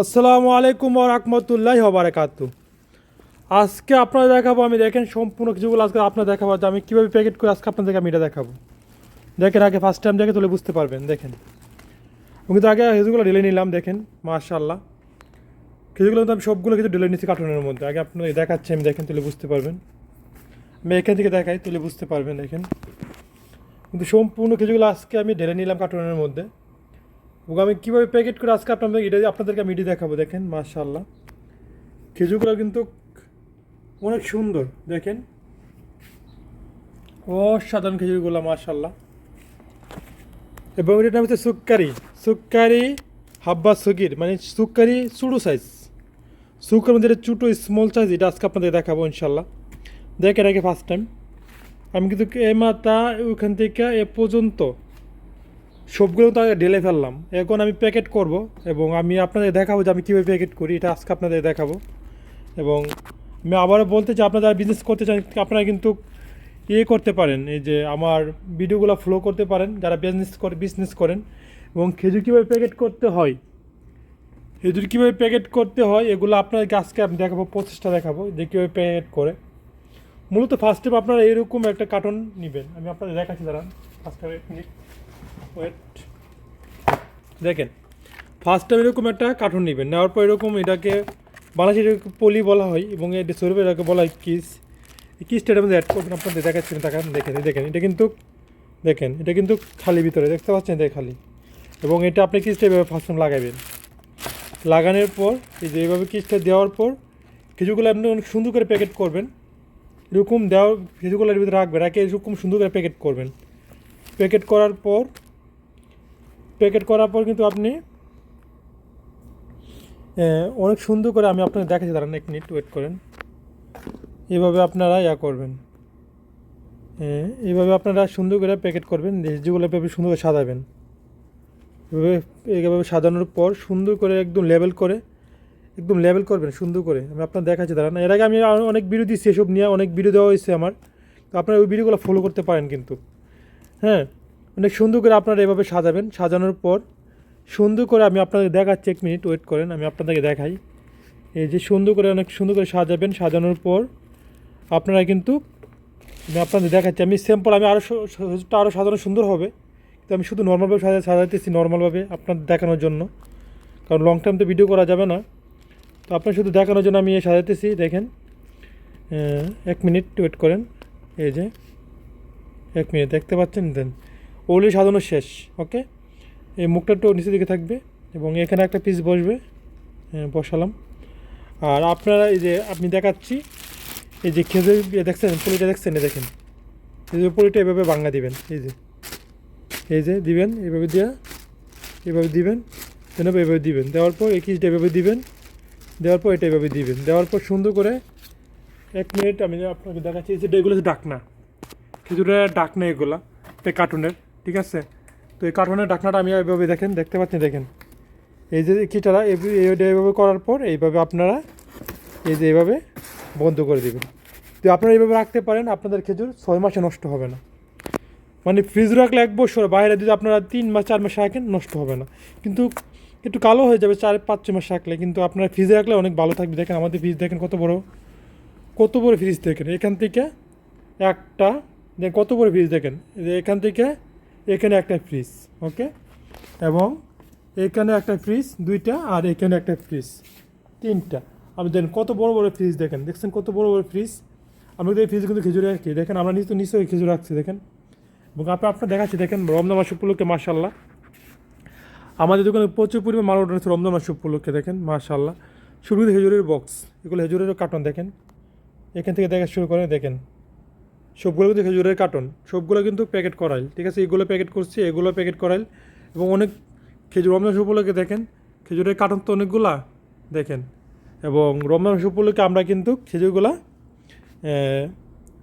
আসসালামু আলাইকুম রহমতুল্লাহ বারাকাতু আজকে আপনারা দেখাবো, আমি দেখেন সম্পূর্ণ কিছুগুলো আজকে আপনারা দেখাবো আমি কীভাবে প্যাকেট করে আজকে আপনাদেরকে আমি এটা দেখাবো। দেখেন আগে ফার্স্ট টাইম দেখে তুলে বুঝতে পারবেন, দেখেন। কিন্তু আগে কিছুগুলো ঢেলে নিলাম, দেখেন মাশাল্লাহ কিছুগুলো কিন্তু আমি সবগুলো কিছু ঢেলে নিচ্ছি কার্টুনের মধ্যে। আগে আপনাদের দেখাচ্ছি, আমি দেখেন তুলে বুঝতে পারবেন। আমি এখান থেকে দেখাই তুলে বুঝতে পারবেন, দেখেন। কিন্তু সম্পূর্ণ কিছুগুলো আজকে আমি ঢেলে নিলাম কার্টুনের মধ্যে। এবং আমি কীভাবে প্যাকেট করে আজকে আপনাদের এটা আপনাদেরকে আমি এটি দেখাবো, দেখেন মাশাল্লাহ খেজুরগুলো কিন্তু অনেক সুন্দর, দেখেন। অসাধারণ খেজুরগুলো মাশাল্লাহ এবং এটার নাম হচ্ছে সুক্কারি। সুক্কারি হাব্বা সুগির মানে সুক্কারি ছোটো সাইজ সুকার মধ্যে এটা ছোটো স্মল সাইজ এটা আজকে আপনাদের দেখাবো ইনশাল্লাহ দেখেন আগে ফার্স্ট টাইম আমি কিন্তু এ মাথা ওইখান থেকে এ পর্যন্ত সবগুলো তো ঢেলে ফেললাম। এখন আমি প্যাকেট করব এবং আমি আপনাদের দেখাবো যে আমি কীভাবে প্যাকেট করি। এটা আজকে আপনাদের দেখাবো। এবং আমি আবারও বলতে চাই, আপনারা বিজনেস করতে চান, আপনারা কিন্তু ইয়ে করতে পারেন। এই যে আমার ভিডিওগুলো ফলো করতে পারেন, যারা বিজনেস করে বিজনেস করেন। এবং খেজুর কীভাবে প্যাকেট করতে হয়? খেজুর কীভাবে প্যাকেট করতে হয়, এগুলো আপনাদেরকে আজকে আমি দেখাবো প্রচেষ্টা দেখাবো, যে কীভাবে প্যাকেট করে। মূলত ফার্স্ট স্টেপ আপনারা এরকম একটা কার্টন নেবেন। আমি আপনাদের দেখাচ্ছি, দাঁড়ান। ফার্স্ট মিনিট ওয়েট দেখেন ফার্স্ট টাইম এরকম একটা কার্টুন নেবেন, নেওয়ার পর এরকম এটাকে বাংলাদেশে পলি বলা হয় এবং এটা সরবে এটাকে বলা হয় কিস এটার মধ্যে অ্যাড করবেন, আপনাদের দেখাচ্ছেন টাকা দেখেন দেখেন, এটা কিন্তু, দেখেন, এটা কিন্তু খালি ভিতরে, দেখতে পাচ্ছেন এটা খালি। এবং এটা আপনি কিসটা এভাবে ফার্স্ট টাইম লাগাবেন। লাগানোর পর, এই যে এইভাবে কিসটা দেওয়ার পর কিছুগুলো আপনি অনেক সুন্দর করে প্যাকেট করবেন। এরকম দেওয়ার এর ভিতরে রাখবেন, রাখে এরকম সুন্দর করে প্যাকেট করবেন। প্যাকেট করার পর প্যাকেট করার পর কিন্তু আপনি অনেক সুন্দর করে আমি আপনাকে দেখাচ্ছি, দাঁড়ান এক মিনিট ওয়েট করেন। এভাবে আপনারা ইয়া করবেন। এইভাবে আপনারা সুন্দর করে প্যাকেট করবেন যেগুলো এভাবে সুন্দর করে সাজাবেন। এভাবে এইভাবে সাজানোর পর সুন্দর করে একদম লেবেল করে, একদম লেবেল করবেন সুন্দর করে। আমি আপনার দেখাচ্ছি, দাঁড়ান। এর আগে আমি অনেক ভিডিও দিচ্ছি এসব নিয়ে অনেক ভিডিও দেওয়া হয়েছে আমার। তো আপনারা ওই ভিডিওগুলো ফলো করতে পারেন কিন্তু। হ্যাঁ? অনেক সুন্দর করে আপনারা এভাবে সাজাবেন। সাজানোর পর সুন্দর করে আমি আপনাদের দেখাচ্ছি, এক মিনিট ওয়েট করেন, আমি আপনাদেরকে দেখাই। এই যে সুন্দর করে, অনেক সুন্দর করে সাজাবেন। সাজানোর পর আপনারা কিন্তু আমি আপনাদের দেখাচ্ছি। আমি সিম্পল আমি আরও আরও সাজানো সুন্দর হবে। কিন্তু আমি শুধু নর্মালভাবে সাজা সাজাতেছি নর্মালভাবে আপনাদের দেখানোর জন্য। কারণ লং টাইম তো ভিডিও করা যাবে না। তো আপনার শুধু দেখানোর জন্য আমি এ সাজাতেছি দেখেন। এক মিনিট ওয়েট করেন। এই যে, এক মিনিট, দেখতে পাচ্ছেন? দেন। ওগুলি সাজানো শেষ ওকে এই মুখটা একটু নিচের দিকে থাকবে এবং এখানে একটা পিস বসবে বসালাম। আর আপনারা এই যে আপনি দেখাচ্ছি, এই যে খেজুর দেখছেন, পুলিটা দেখছেন, এই দেখেন। এই যে পুলিটা এভাবে বাঙ্গা দিবেন, এই যে। এই যে দিবেন, এভাবে দেওয়া এভাবে দিবেন দেন এভাবে দিবেন। দেওয়ার পর এই কিসটা এভাবে দিবেন? দেওয়ার পর এটা এভাবে দিবেন। দেওয়ার পর সুন্দর করে এক মিনিট আমি আপনাকে দেখাচ্ছি, এই যে এগুলো ডাকনা। খেজুরের ডাকনা এগুলা কার্টুনের ঠিক আছে? তো এই কার্টুনের ডাকনাটা আমি এইভাবে দেখেন, দেখতে পাচ্ছেন? দেখেন। এই যে কিটারা এইভাবে করার পর এইভাবে আপনারা এই যে এইভাবে বন্ধ করে দেবেন। তো আপনারা এইভাবে রাখতে পারেন, আপনাদের খেজুর ছয় মাসে নষ্ট হবে না। মানে ফ্রিজ রাখলে এক বছর, বাইরে যদি আপনারা তিন মাস, চার মাস রাখেন, নষ্ট হবে না। কিন্তু একটু কালো হয়ে যাবে, চার, পাঁচ ছ মাস রাখলে। কিন্তু আপনারা ফ্রিজে রাখলে অনেক ভালো থাকবে। দেখেন আমাদের ফ্রিজ দেখেন কত বড়। কত বড় ফ্রিজ দেখেন। এখান থেকে একটা দেখেন কত বড় ফ্রিজ দেখেন। এখান থেকে এখানে একটা ফ্রিজ ওকে এবং এখানে একটা ফ্রিজ দুইটা, আর এখানে একটা ফ্রিজ তিনটা। আপনি দেখেন কত বড় বড় ফ্রিজ দেখেন। দেখছেন কত বড় বড় ফ্রিজ আমরা এই ফ্রিজ কিন্তু খেজুরে রাখি। দেখেন, আমরা নিচে নিশ্চয়ই খেজুর রাখছি, দেখেন। এবং আপনি, আপনার দেখাচ্ছি, দেখেন, রমজান মাস উপলক্ষে মার্শাল্লাহ আমাদের দোকানে প্রচুর পরিমাণ মাল অর্ডার হচ্ছে রমজান মাস উপলক্ষে, দেখেন মার্শাল্লাহ শুরু খেজুরের বক্স এগুলো খেজুরের কার্টন দেখেন। এখান থেকে দেখা শুরু করে দেখেন। সবগুলো কিন্তু খেজুরের কার্টন সবগুলো কিন্তু প্যাকেট করাইল, ঠিক আছে? এগুলো প্যাকেট করছি, এগুলো প্যাকেট করাইল। এবং অনেক খেজুর রমজান উপলক্ষে দেখেন, খেজুরের কার্টন তো অনেকগুলা, দেখেন। এবং রমজান উপলক্ষে আমরা কিন্তু খেজুরগুলা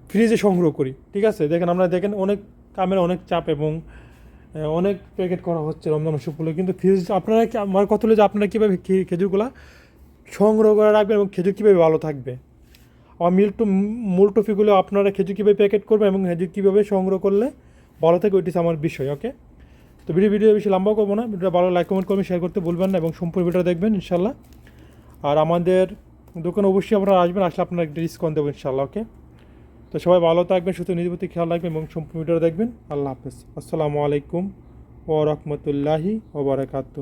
ফ্রিজে সংগ্রহ করি, ঠিক আছে? দেখেন, আমরা দেখেন অনেক কামের অনেক চাপ এবং অনেক প্যাকেট করা হচ্ছে রমজান উপলক্ষে। কিন্তু ফ্রিজ আপনারা আমার কথা হলো যে আপনারা কীভাবে খেজুরগুলা সংগ্রহ করে রাখবেন এবং খেজুর কীভাবে ভালো থাকবে? মিল টু, মূল আপনারা খেজুর কীভাবে প্যাকেট করবেন এবং খেজুর কীভাবে সংগ্রহ করলে ভালো থাকে, ওইটি আমার বিষয়, ওকে? তো ভিডিও ভিডিও বেশি লম্বা করব না, ভিডিওটা ভালো লাইক কমেন্ট করবেন শেয়ার করতে ভুলবেন না এবং সম্পূর্ণ ভিডিওটা দেখবেন, ইনশাল্লাহ। আর আমাদের দোকানে অবশ্যই আপনারা আসবেন, আসলে আপনারা একটা ডিসকাউন্ট দেবো, ইনশাল্লাহ, ওকে? তো সবাই ভালো থাকবেন শুধু নিজের প্রতি খেয়াল রাখবেন এবং সম্পূর্ণ ভিডিওটা দেখবেন। আল্লাহ হাফেজ। আসসালামু আলাইকুম ও রহমতুল্লাহি ওবরাকাতু